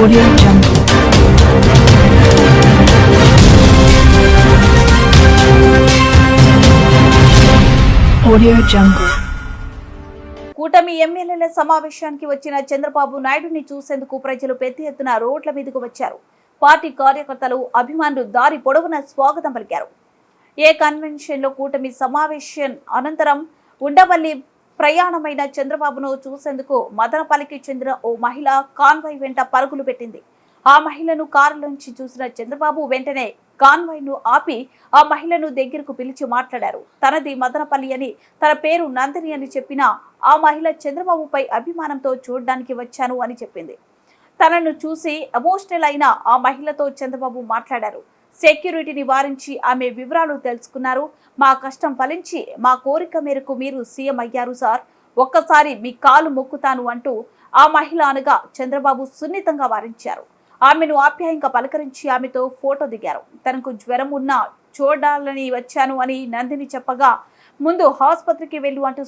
Audio Jungle. Audio Jungle. కూటమి ఎమ్మెల్యేల సమావేశానికి వచ్చిన చంద్రబాబు నాయుడుని చూసేందుకు ప్రజలు పెద్ద ఎత్తున రోడ్ల మీదకు వచ్చారు పార్టీ కార్యకర్తలు అభిమానులు దారి పొడవున స్వాగతం పలికారు ఏ కన్వెన్షన్లో కూటమి సమావేశం అనంతరం ఉండవల్లి ప్రయాణమైన చంద్రబాబును చూసేందుకు మదనపల్లికి చెందిన ఓ మహిళ కాన్వాయ్ వెంట పరుగులు పెట్టింది. ఆ మహిళను కారులోంచి చూసిన చంద్రబాబు వెంటనే కాన్వాయ్ను ఆపి ఆ మహిళను దగ్గరకు పిలిచి మాట్లాడారు. తనది మదనపల్లి అని తన పేరు నందిని అని చెప్పిన ఆ మహిళ చంద్రబాబుపై అభిమానంతో చూడడానికి వచ్చాను అని చెప్పింది. తనను చూసి ఎమోషనల్ అయిన ఆ మహిళతో చంద్రబాబు మాట్లాడారు. సెక్యూరిటీ నివారించి ఆమె వివరాలు తెలుసుకున్నారు. మా కష్టం ఫలించి మా కోరిక మేరకు మీరు సీఎం అయ్యారు సార్. ఒక్కసారి మీ కాలు మొక్కుతాను అంటూ ఆ మహిళ అనగా చంద్రబాబు సున్నితంగా వారించారు. ఆమెను ఆప్యాయంగా పలకరించి ఆమెతో ఫోటో దిగారు. తనకు జ్వరం ఉన్నా చూడాలని వచ్చాను అని నందిని చెప్పగా ముందు ఆసుపత్రికి వెళ్ళు అంటూ